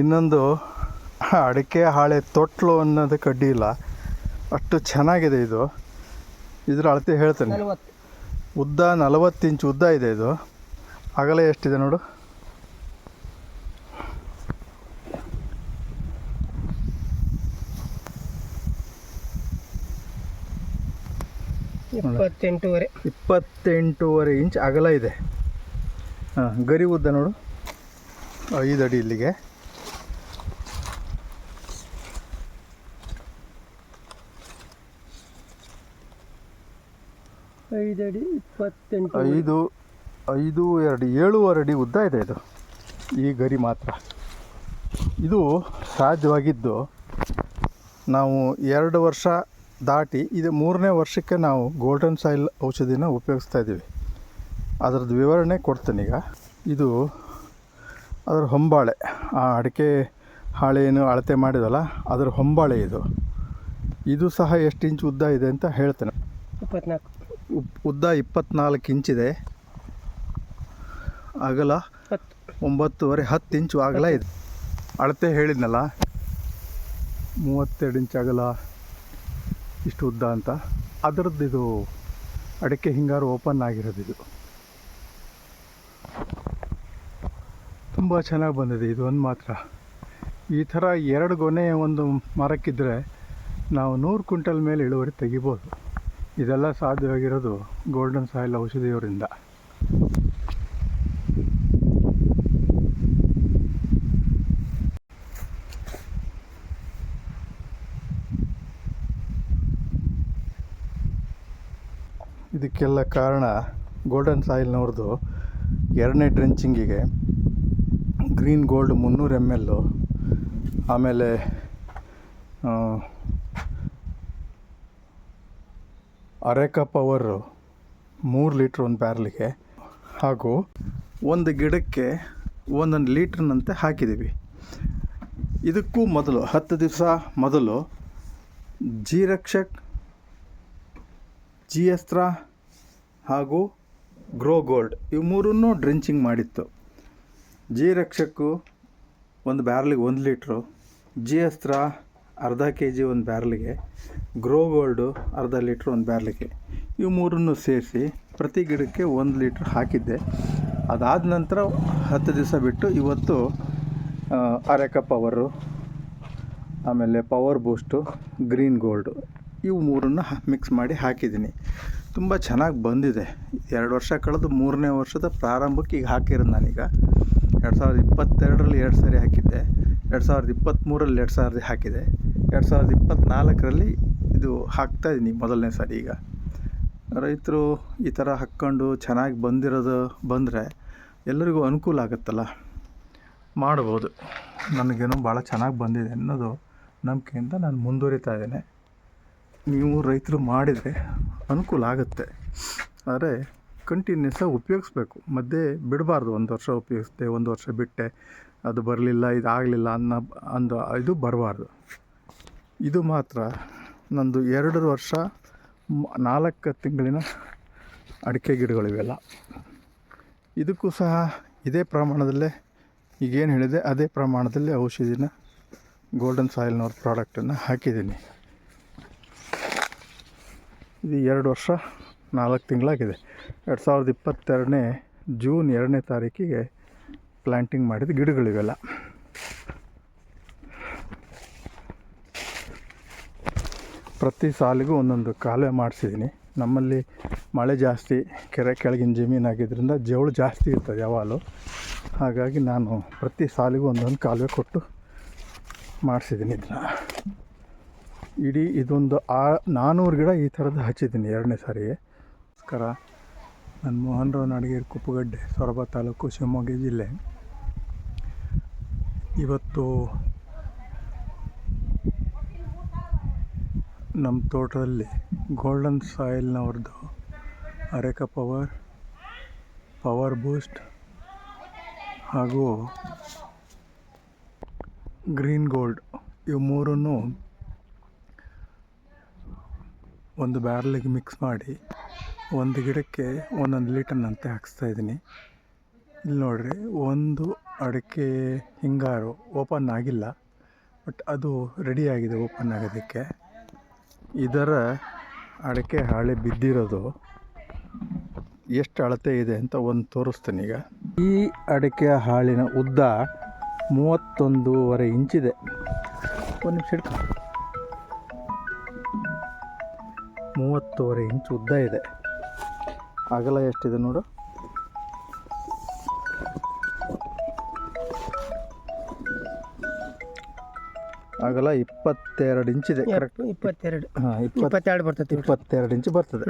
ಇನ್ನೊಂದು ಅಡಿಕೆ ಹಾಳೆ ತೊಟ್ಲು ಅನ್ನೋದು ಕಡ್ಡಿ ಇಲ್ಲ. ಅಷ್ಟು ಚೆನ್ನಾಗಿದೆ ಇದು. ಇದರ ಅಳತೆ ಹೇಳ್ತೇನೆ. ಉದ್ದ ನಲವತ್ತು ಇಂಚ್ ಉದ್ದ ಇದೆ ಇದು. ಅಗಲ ಎಷ್ಟಿದೆ ನೋಡು. ಇಪ್ಪತ್ತೆಂಟೂವರೆ. ಇಪ್ಪತ್ತೆಂಟೂವರೆ ಇಂಚ್ ಅಗಲ ಇದೆ. ಹಾಂ ಗರಿ ಉದ್ದ ನೋಡು. ಐದು ಅಡಿ ಇಲ್ಲಿಗೆ. ಐದು ಅಡಿ ಇಪ್ಪತ್ತೆಂಟು. ಐದು ಐದು ಎರಡು ಏಳುವರೆ ಅಡಿ ಉದ್ದ ಇದೆ ಇದು. ಈ ಗರಿ ಮಾತ್ರ. ಇದು ಸಾಧ್ಯವಾಗಿದ್ದು ನಾವು ಎರಡು ವರ್ಷ ದಾಟಿ ಇದು ಮೂರನೇ ವರ್ಷಕ್ಕೆ ನಾವು ಗೋಲ್ಡನ್ ಸಾಯಿಲ್ ಔಷಧಿನ ಉಪಯೋಗಿಸ್ತಾ ಇದ್ದೀವಿ. ಅದರದ್ದು ವಿವರಣೆ ಕೊಡ್ತೇನೆ ಈಗ. ಇದು ಅದರ ಹೊಂಬಾಳೆ. ಆ ಅಡಿಕೆ ಹಾಳೆ ಏನು ಅಳತೆ ಮಾಡಿದಲ್ಲ ಅದರ ಹೊಂಬಾಳೆ ಇದು. ಇದು ಸಹ ಎಷ್ಟು ಇಂಚ್ ಉದ್ದ ಇದೆ ಅಂತ ಹೇಳ್ತೇನೆ. ಇಪ್ಪತ್ನಾಲ್ಕು. ಉದ್ದ ಇಪ್ಪತ್ನಾಲ್ಕು ಇಂಚಿದೆ ಅಗಲ ಒಂಬತ್ತುವರೆ ಹತ್ತು ಇಂಚು ಅಗಲ ಇದೆ. ಅಳತೆ ಹೇಳಿದ್ನಲ್ಲ? ಮೂವತ್ತೆರಡು ಇಂಚ್ ಅಗಲ ಇಷ್ಟು ಉದ್ದ ಅಂತ. ಅದರದ್ದು ಇದು ಅಡಿಕೆ ಹಿಂಗಾರು ಓಪನ್ ಆಗಿರೋದು ಇದು. ತುಂಬ ಚೆನ್ನಾಗಿ ಬಂದಿದೆ ಇದು ಒಂದು ಮಾತ್ರ. ಈ ಥರ ಎರಡು ಗೊನೆ ಒಂದು ಮರಕ್ಕಿದ್ರೆ ನಾವು ನೂರು ಕ್ವಿಂಟಲ್ ಮೇಲೆ ಇಳುವರಿ ತೆಗಿಬೋದು. ಇದೆಲ್ಲ ಸಾಧ್ಯವಾಗಿರೋದು ಗೋಲ್ಡನ್ ಸಾಯಿಲ್ ಔಷಧಿಯವರಿಂದ. ಇದಕ್ಕೆಲ್ಲ ಕಾರಣ ಗೋಲ್ಡನ್ ಸಾಯಿಲ್ನವ್ರದ್ದು ಎರಡನೇ ಡ್ರೆಂಚಿಂಗಿಗೆ ಗ್ರೀನ್ ಗೋಲ್ಡ್ ಮುನ್ನೂರು ಎಂ ಎಲ್ಲು ಆಮೇಲೆ ಆ, ಕಪ್ ಅವರು ಮೂರು ಲೀಟ್ರ್ ಒಂದು ಬ್ಯಾರ್ಲಿಗೆ. ಹಾಗೂ ಒಂದು ಗಿಡಕ್ಕೆ ಒಂದೊಂದು ಲೀಟ್ರ್ನಂತೆ ಹಾಕಿದ್ದೀವಿ ಇದಕ್ಕೂ ಮೊದಲು ಹತ್ತು ದಿವಸ ಮೊದಲು ಜೀರಕ್ಷಕ್ ಜಿ ಅಸ್ತ್ರ ಹಾಗೂ ಗ್ರೋ ಗೋಲ್ಡ್ ಇವು ಮೂರನ್ನೂ ಡ್ರಿಂಚಿಂಗ್ ಮಾಡಿತ್ತು. ಜಿ ರಕ್ಷಕ್ಕು ಒಂದು ಬ್ಯಾರ್ಲಿಗೆ ಒಂದು ಲೀಟ್ರು ಜಿ ಅಸ್ತ್ರ ಅರ್ಧ ಕೆ ಜಿ ಒಂದು ಬ್ಯಾರ್ಲಿಗೆ, ಗ್ರೋ ಗೋಲ್ಡು ಅರ್ಧ ಲೀಟ್ರ್ ಒಂದು ಬ್ಯಾರ್ಲಿಗೆ. ಇವು ಮೂರನ್ನು ಸೇರಿಸಿ ಪ್ರತಿ ಗಿಡಕ್ಕೆ ಒಂದು ಲೀಟ್ರ್ ಹಾಕಿದ್ದೆ. ಅದಾದ ನಂತರ ಹತ್ತು ದಿವಸ ಬಿಟ್ಟು ಇವತ್ತು ಅರೆಕ ಪವರು, ಆಮೇಲೆ ಪವರ್ ಬೂಸ್ಟು, ಗ್ರೀನ್ ಗೋಲ್ಡು ಇವು ಮೂರನ್ನು ಮಿಕ್ಸ್ ಮಾಡಿ ಹಾಕಿದ್ದೀನಿ. ತುಂಬ ಚೆನ್ನಾಗಿ ಬಂದಿದೆ. ಎರಡು ವರ್ಷ ಕಳೆದು ಮೂರನೇ ವರ್ಷದ ಪ್ರಾರಂಭಕ್ಕೆ ಈಗ ಹಾಕಿರೋದು ನಾನೀಗ. ಎರಡು ಸಾವಿರದ ಇಪ್ಪತ್ತೆರಡರಲ್ಲಿ ಎರಡು ಸಾರಿ ಹಾಕಿದ್ದೆ. ಎರಡು ಸಾವಿರದ ಇಪ್ಪತ್ತ್ಮೂರಲ್ಲಿ ಎರಡು ಸಾವಿರದ ಹಾಕಿದೆ. ಎರಡು ಸಾವಿರದ ಇಪ್ಪತ್ತ್ನಾಲ್ಕರಲ್ಲಿ ಇದು ಹಾಕ್ತಾ ಇದ್ದೀನಿ ಮೊದಲನೇ ಸಾರಿ ಈಗ. ರೈತರು ಈ ಥರ ಹಾಕ್ಕೊಂಡು ಚೆನ್ನಾಗಿ ಬಂದಿರೋದು ಬಂದರೆ ಎಲ್ಲರಿಗೂ ಅನುಕೂಲ ಆಗುತ್ತಲ್ಲ? ಮಾಡ್ಬೋದು. ನನಗೇನೋ ಭಾಳ ಚೆನ್ನಾಗಿ ಬಂದಿದೆ ಅನ್ನೋದು ನಂಬಿಕೆಯಿಂದ ನಾನು ಮುಂದುವರಿತಾ ಇದ್ದೇನೆ. ನೀವು ರೈತರು ಮಾಡಿದರೆ ಅನುಕೂಲ ಆಗುತ್ತೆ. ಆದರೆ ಕಂಟಿನ್ಯೂಸಾಗಿ ಉಪಯೋಗಿಸ್ಬೇಕು. ಮಧ್ಯೆ ಬಿಡಬಾರ್ದು. ಒಂದು ವರ್ಷ ಉಪಯೋಗಿಸ್ದೆ ಒಂದು ವರ್ಷ ಬಿಟ್ಟೆ ಅದು ಬರಲಿಲ್ಲ ಇದಾಗಲಿಲ್ಲ ಅನ್ನೋ ಅಂದು ಇದು ಬರಬಾರ್ದು. ಇದು ಮಾತ್ರ. ನಂದು ಎರಡು ವರ್ಷ ನಾಲ್ಕು ತಿಂಗಳಿನ ಅಡಿಕೆ ಗಿಡಗಳಿವೆಲ್ಲ. ಇದಕ್ಕೂ ಸಹ ಇದೇ ಪ್ರಮಾಣದಲ್ಲೇ, ಈಗೇನು ಹೇಳಿದೆ, ಅದೇ ಪ್ರಮಾಣದಲ್ಲಿ ಔಷಧಿನ ಗೋಲ್ಡನ್ ಸಾಯಿಲ್ನವ್ರ ಪ್ರಾಡಕ್ಟನ್ನು ಹಾಕಿದ್ದೀನಿ. ಇದು ಎರಡು ವರ್ಷ, ನಾಲ್ಕು ತಿಂಗಳಾಗಿದೆ. ಎರಡು ಸಾವಿರದ ಇಪ್ಪತ್ತೆರಡನೇ ಜೂನ್ ಎರಡನೇ ತಾರೀಕಿಗೆ ಪ್ಲ್ಯಾಂಟಿಂಗ್ ಮಾಡಿದ ಗಿಡಗಳಿವೆಲ್ಲ. ಪ್ರತಿ ಸಾಲಿಗೂ ಒಂದೊಂದು ಕಾಲುವೆ ಮಾಡಿಸಿದ್ದೀನಿ. ನಮ್ಮಲ್ಲಿ ಮಳೆ ಜಾಸ್ತಿ, ಕೆರೆ ಕೆಳಗಿನ ಜಮೀನಾಗಿದ್ದರಿಂದ ಜವಳು ಜಾಸ್ತಿ ಇರ್ತದೆ ಯಾವಾಗಲೂ. ಹಾಗಾಗಿ ನಾನು ಪ್ರತಿ ಸಾಲಿಗೂ ಒಂದೊಂದು ಕಾಲುವೆ ಕೊಟ್ಟು ಮಾಡಿಸಿದ್ದೀನಿ ಇದನ್ನ. ಇಡೀ ಇದೊಂದು ಆ ನಾನ್ನೂರು ಗಿಡ ಈ ಥರದ್ದು ಹಚ್ಚಿದ್ದೀನಿ ಎರಡನೇ ಸಾರಿಗೆ. ನಮಸ್ಕಾರ ನಾನು ಮೋಹನ್ ರಾವ್ ನಾಡಗೇರಿ ಕುಪ್ಪಗಡ್ಡೆ, ಸೊರಬ ತಾಲೂಕು ಶಿವಮೊಗ್ಗ ಜಿಲ್ಲೆ. ಇವತ್ತು ನಮ್ಮ ತೋಟದಲ್ಲಿ ಗೋಲ್ಡನ್ ಸಾಯಿಲ್ನವ್ರದ್ದು ಅರೆಕ ಪವರ್ ಪವರ್ ಬೂಸ್ಟ್ ಹಾಗೂ ಗ್ರೀನ್ ಗೋಲ್ಡ್ ಇವು ಮೂರನ್ನು ಒಂದು ಬ್ಯಾರಲಿಗೆ ಮಿಕ್ಸ್ ಮಾಡಿ ಒಂದು ಗಿಡಕ್ಕೆ ಒಂದೊಂದು ಲೀಟರ್ನಂತೆ ಹಾಕಿಸ್ತಾ ಇದ್ದೀನಿ. ಇಲ್ಲಿ ನೋಡ್ರಿ, ಒಂದು ಅಡಿಕೆ ಹಿಂಗಾರು ಓಪನ್ ಆಗಿಲ್ಲ ಬಟ್ ಅದು ರೆಡಿ ಆಗಿದೆ ಓಪನ್ ಆಗೋದಕ್ಕೆ. ಇದರ ಅಡಿಕೆ ಹಾಳೆ ಬಿದ್ದಿರೋದು ಎಷ್ಟು ಅಳತೆ ಇದೆ ಅಂತ ಒಂದು ತೋರಿಸ್ತೀನಿ ಈಗ. ಈ ಅಡಿಕೆ ಹಾಳಿನ ಉದ್ದ ಮೂವತ್ತೊಂದೂವರೆ ಇಂಚಿದೆ ಒಂದು ನಿಮಿಷ ಹಿಡ್ಕೊ ಮೂವತ್ತೂವರೆ ಇಂಚ್ ಉದ್ದ ಇದೆ. ಅಗಲ ಎಷ್ಟಿದೆ ನೋಡು. ಅಗಲ ಇಪ್ಪತ್ತೆರಡು ಇಂಚಿದೆ ಕರೆಕ್ಟ್ ಇಪ್ಪತ್ತೆರಡು. ಹಾಂ ಇಪ್ಪತ್ತು ಇಪ್ಪತ್ತೆರಡು ಬರ್ತೈತಿ ಇಪ್ಪತ್ತೆರಡು ಇಂಚು ಬರ್ತದೆ.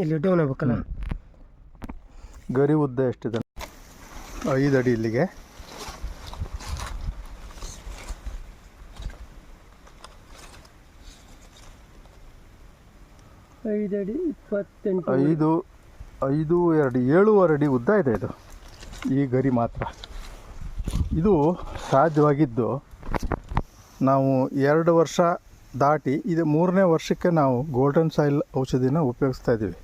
ಇಲ್ಲಿ ಡೌನ್ ಆಗ್ಬೇಕಲ್ಲ? ಗರಿ ಉದ್ದ ಎಷ್ಟಿದೆ? ಐದು ಅಡಿ ಇಲ್ಲಿಗೆ. ಐದು ಅಡಿ ಇಪ್ಪತ್ತೆಂಟು. ಐದು ಐದು ಎರಡು ಏಳುವರೆ ಅಡಿ ಉದ್ದ ಇದೆ ಇದು. ಈ ಗರಿ ಮಾತ್ರ. ಇದು ಸಾಧ್ಯವಾಗಿದ್ದು ನಾವು ಎರಡು ವರ್ಷ ದಾಟಿ ಇದು ಮೂರನೇ ವರ್ಷಕ್ಕೆ ನಾವು ಗೋಲ್ಡನ್ ಸಾಯಿಲ್ ಔಷಧಿನ ಉಪಯೋಗಿಸ್ತಾ ಇದ್ದೀವಿ.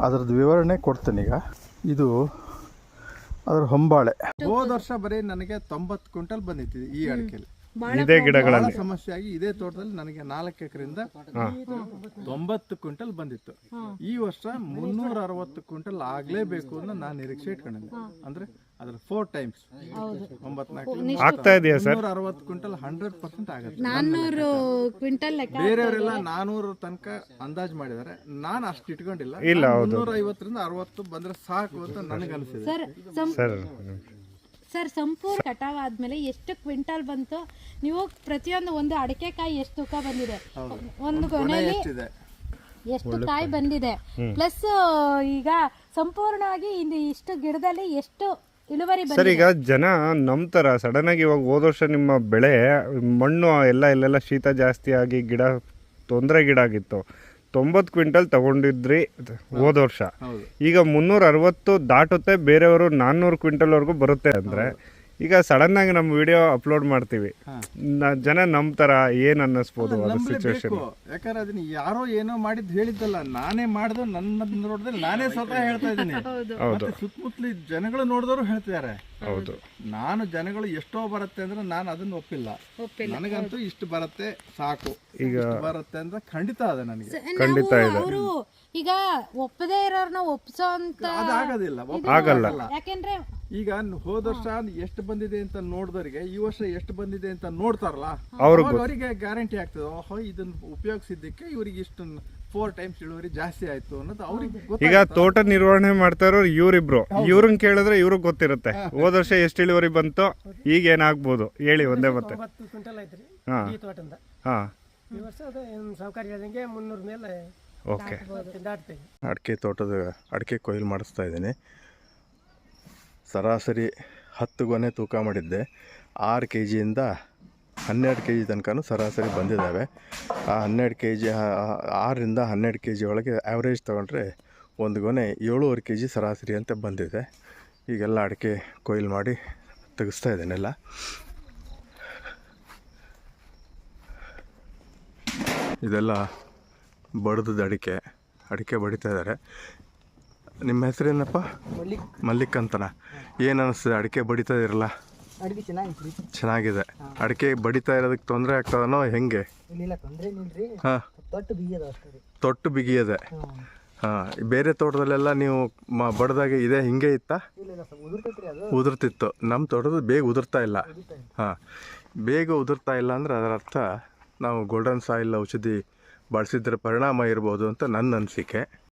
ಅದರದ್ದು ವಿವರಣೆ ಕೊಡ್ತೇನೆ ಈಗ. ಇದು ಅದರ ಹೊಂಬಾಳೆ. ಹೋದ ವರ್ಷ ಬರೀ ನನಗೆ ತೊಂಬತ್ತು ಕ್ವಿಂಟಲ್ ಬಂದಿತ್ತು ಈ ಅಡಿಕೆಯಲ್ಲಿ. ಇದೇ ಗಿಡಗಳಲ್ಲಿ. ಸಮಸ್ಯೆ ಆಗಿ ಇದೇ ತೋಟದಲ್ಲಿ ನನಗೆ ನಾಲ್ಕು ಎಕರೆಯಿಂದ ತೊಂಬತ್ತು ಕ್ವಿಂಟಲ್ ಬಂದಿತ್ತು. ಈ ವರ್ಷ ಮುನ್ನೂರ ಅರವತ್ತು ಕ್ವಿಂಟಲ್ ಆಗ್ಲೇಬೇಕು ಅಂತ ನಾನು ನಿರೀಕ್ಷೆ ಇಟ್ಕೊಂಡಿದ್ದೆ. ಅಂದ್ರೆ ಅದ್ರ ಫೋರ್ ಟೈಮ್ಸ್ ಆಗ್ತಾ ಇದೆಯಾ ಸರ್? ಮುನ್ನೂರ ಅರವತ್ತು ಕ್ವಿಂಟಲ್ ಹಂಡ್ರೆಡ್ ಪರ್ಸೆಂಟ್ ಆಗುತ್ತೆ. ನಾನ್ನೂರು ಕ್ವಿಂಟಲ್ ಲೆಕ್ಕ ಬೇರೆಯವರೆಲ್ಲ ನಾನೂರು ತನಕ ಅಂದಾಜು ಮಾಡಿದ್ದಾರೆ. ನಾನು ಅಷ್ಟು ಇಟ್ಕೊಂಡಿಲ್ಲ. ಇಲ್ಲ, ಮುನ್ನೂರ ಐವತ್ತರಿಂದ ಅರವತ್ತು ಬಂದ್ರೆ ಸಾಕು ಅಂತ ನನಗೆ ಅನಿಸಿದೆ. ಸರ್ ಸರ್ ಸರ್ ಸಂಪೂರ್ಣ ಕಟಾವ್ ಆದ್ಮೇಲೆ ಎಷ್ಟು ಕ್ವಿಂಟಲ್ ಬಂತು ನೀವು ಪ್ರತಿಯೊಂದು ಒಂದು ಅಡಿಕೆಕಾಯಿ ಎಷ್ಟು ತೂಕ ಬಂದಿದೆ? ಒಂದು ಕೊನೆಯಲ್ಲಿ ಎಷ್ಟಿದೆ? ಎಷ್ಟು ಕಾಯಿ ಬಂದಿದೆ? ಪ್ಲಸ್ ಈಗ ಸಂಪೂರ್ಣವಾಗಿ ಇಂದು ಇಷ್ಟು ಗಿಡದಲ್ಲಿ ಎಷ್ಟು ಇಳುವರಿ ಸರ್ ಈಗ ಜನ ನಂಬ್ತಾರ ಸಡನ್ ಆಗಿ ಇವಾಗ ಹೋದ ವರ್ಷ ನಿಮ್ಮ ಬೆಳೆ ಮಣ್ಣು ಎಲ್ಲ ಇಲ್ಲೆಲ್ಲ ಶೀತ ಜಾಸ್ತಿ ಆಗಿ ಗಿಡ ತೊಂದರೆ ಗಿಡ ಆಗಿತ್ತು. ತೊಂಬತ್ತು ಕ್ವಿಂಟಲ್ ತಗೊಂಡಿದ್ರಿ ಹೋದ ವರ್ಷ. ಹೌದು. ಈಗ ಮುನ್ನೂರ ಅರವತ್ತು ದಾಟುತ್ತೆ ಬೇರೆಯವರು ನಾನ್ನೂರು ಕ್ವಿಂಟಲ್ವರೆಗೂ ಬರುತ್ತೆ ಅಂದರೆ ಈಗ ಸಡನ್ ಆಗಿ ನಮ್ಮ ವಿಡಿಯೋ ಅಪ್ಲೋಡ್ ಮಾಡ್ತೀವಿ. ನ- ಜನ ನಂಬ್ತಾರ ಏನ್ ಅನ್ನಿಸ್ಬೋದು ಅದು ಸಿಚುವೇಶನ್ ಯಾಕಂದ್ರೆ ಅದನ್ನ ಯಾರೋ ಏನೋ ಮಾಡಿದ್ ಹೇಳಿದ್ದಲ್ಲ ನಾನೇ ಮಾಡ್ದು ನನ್ನ ನೋಡಿದ್ರೆ ನಾನೇ ಸ್ವತಃ ಹೇಳ್ತಾ ಇದ್ದೀನಿ. ಮತ್ತೆ ಸುತ್ತಮುತ್ತಲ ಜನಗಳು ನೋಡಿದವರು ಹೇಳ್ತಿದ್ದಾರೆ. ಹೌದು. ನಾನು ಜನಗಳು ಎಷ್ಟೋ ಬರುತ್ತೆ ಅಂದ್ರೆ ನಾನು ಅದನ್ನ ಒಪ್ಪಿಲ್ಲ. ನನಗಂತೂ ಇಷ್ಟು ಬರುತ್ತೆ ಸಾಕು. ಈಗ ಬರುತ್ತೆ ಅಂದ್ರೆ ಖಂಡಿತ ಅದ ನನಗೆ. ಖಂಡಿತ ಇದೆ. ಅವರು ಈಗ ಒಪ್ಪದೇ ಇರೋರ್ನ ಒಪ್ಸೋ ಅಂತ ಅದು ಆಗೋದಿಲ್ಲ ಆಗಲ್ಲ. ಯಾಕೆಂದ್ರೆ ಈಗ ಹೋದ ವರ್ಷ ಎಷ್ಟು ಬಂದಿದೆ ಅಂತ ನೋಡಿದವರಿಗೆ ಈ ವರ್ಷ ಎಷ್ಟು ಬಂದಿದೆ ಅಂತ ನೋಡ್ತಾರಲ್ಲ ಅವ್ರಿಗೆ ಅವರಿಗೆ ಗ್ಯಾರಂಟಿ ಆಗ್ತದೆ ಓಹೋ ಇದನ್ನ ಉಪಯೋಗಿಸಿದ್ದಕ್ಕೆ ಇವರಿಗೆ ಇಷ್ಟು ಫೋರ್ ಟೈಮ್ಸ್ ಇಳುವರಿ ಜಾಸ್ತಿ ಆಯ್ತು ಅನ್ನೋದು ಅವ್ರಿಗೆ ಈಗ ತೋಟ ನಿರ್ವಹಣೆ ಮಾಡ್ತಾ ಇರೋರು ಇವ್ರಿಬ್ರು. ಇವ್ರನ್ನ ಕೇಳಿದ್ರೆ ಇವ್ರಿಗೆ ಗೊತ್ತಿರುತ್ತೆ. ಹೋದ ವರ್ಷ ಎಷ್ಟು ಇಳುವರಿ ಬಂತು ಈಗ ಏನಾಗ್ಬೋದು? ಹೇಳಿ ಒಂದೇ ಮತ್ತೆ. ತೊಂಬತ್ತು ಕ್ವಿಂಟಲ್ ಐತ್ರಿ ಹಾ. ಈ ತೋಟದಿಂದ. ಹಾ. ಈ ವರ್ಷ ಅದು ಏನು ಸಾವುಕಾರ ಹೇಳ್ದಂಗೆ ಮುನ್ನೂರ ಮೇಲೆ ಓಕೆ. ದಾಟ್ತೇವೆ ಅಡಿಕೆ ತೋಟದ ಅಡಿಕೆ ಕೊಯ್ಲು ಮಾಡಿಸ್ತಾ ಇದ್ದೀನಿ. ಸರಾಸರಿ ಹತ್ತು ಗೊನೆ ತೂಕ ಮಾಡಿದ್ದೆ. ಆರು ಕೆ ಜಿಯಿಂದ ಹನ್ನೆರಡು ಕೆ ಜಿ ತನಕನೂ ಸರಾಸರಿ ಬಂದಿದ್ದಾವೆ. ಆ ಹನ್ನೆರಡು ಕೆ ಜಿ ಆರರಿಂದ ಹನ್ನೆರಡು ಕೆ ಜಿ ಒಳಗೆ ಆ್ಯಾವ್ರೇಜ್ ತೊಗೊಂಡ್ರೆ ಒಂದು ಗೊನೆ ಏಳುವರೆ ಕೆ ಜಿ ಸರಾಸರಿ ಅಂತ ಬಂದಿದೆ. ಈಗೆಲ್ಲ ಅಡಿಕೆ ಕೊಯ್ಲು ಮಾಡಿ ತೆಗೆಸ್ತಾ ಇದ್ದೇನೆಲ್ಲ ಇದೆಲ್ಲ ಬಡ್ದದ ಅಡಿಕೆ. ಅಡಿಕೆ ಬಡಿತಾ ಇದ್ದಾರೆ. ನಿಮ್ಮ ಹೆಸರೇನಪ್ಪ? ಮಲ್ಲಿಕ್. ಅಂತನ? ಏನು ಅನಿಸ್ತದೆ? ಅಡಿಕೆ ಬಡಿತಾ ಇರಲ್ಲ? ಅಡಿಗೆ ಚೆನ್ನಾಗಿತ್ತು ಚೆನ್ನಾಗಿದೆ. ಅಡಿಕೆ ಬಡಿತಾ ಇರೋದಕ್ಕೆ ತೊಂದರೆ ಆಗ್ತದನೋ ಹೆಂಗೆ? ಇಲ್ಲ ತೊಂದರೆ ಏನಿಲ್ರಿ ಹಾಂ. ತೊಟ್ಟು ಬಿಗಿಯದ ಅಷ್ಟೇ ರೀ. ತೊಟ್ಟು ಬಿಗಿಯದೆ? ಹಾಂ. ಹಾಂ. ಬೇರೆ ತೋಟದಲ್ಲೆಲ್ಲ ನೀವು ಮ ಬಡ್ದಾಗ ಇದೆ ಹಿಂಗೆ ಇತ್ತಾ? ಇಲ್ಲ ಇಲ್ಲ ಸ್ವಲ್ಪ ಉದುರ್ತೈತ್ರಿ ಅದು. ಉದುರ್ತಿತ್ತು. ನಮ್ಮ ತೋಟದ ಬೇಗ ಉದುರ್ತಾ ಇಲ್ಲ. ಹಾಂ. ಬೇಗ ಉದುರ್ತಾ ಇಲ್ಲ ಅಂದ್ರೆ ಅದರ ಅರ್ಥ ನಾವು ಗೋಲ್ಡನ್ ಸಾಯಿಲ್ ಔಷಧಿ ಬಳಸಿದ್ರ ಪರಿಣಾಮ ಇರ್ಬೋದು ಅಂತ ನನ್ನ ಅನಿಸಿಕೆ.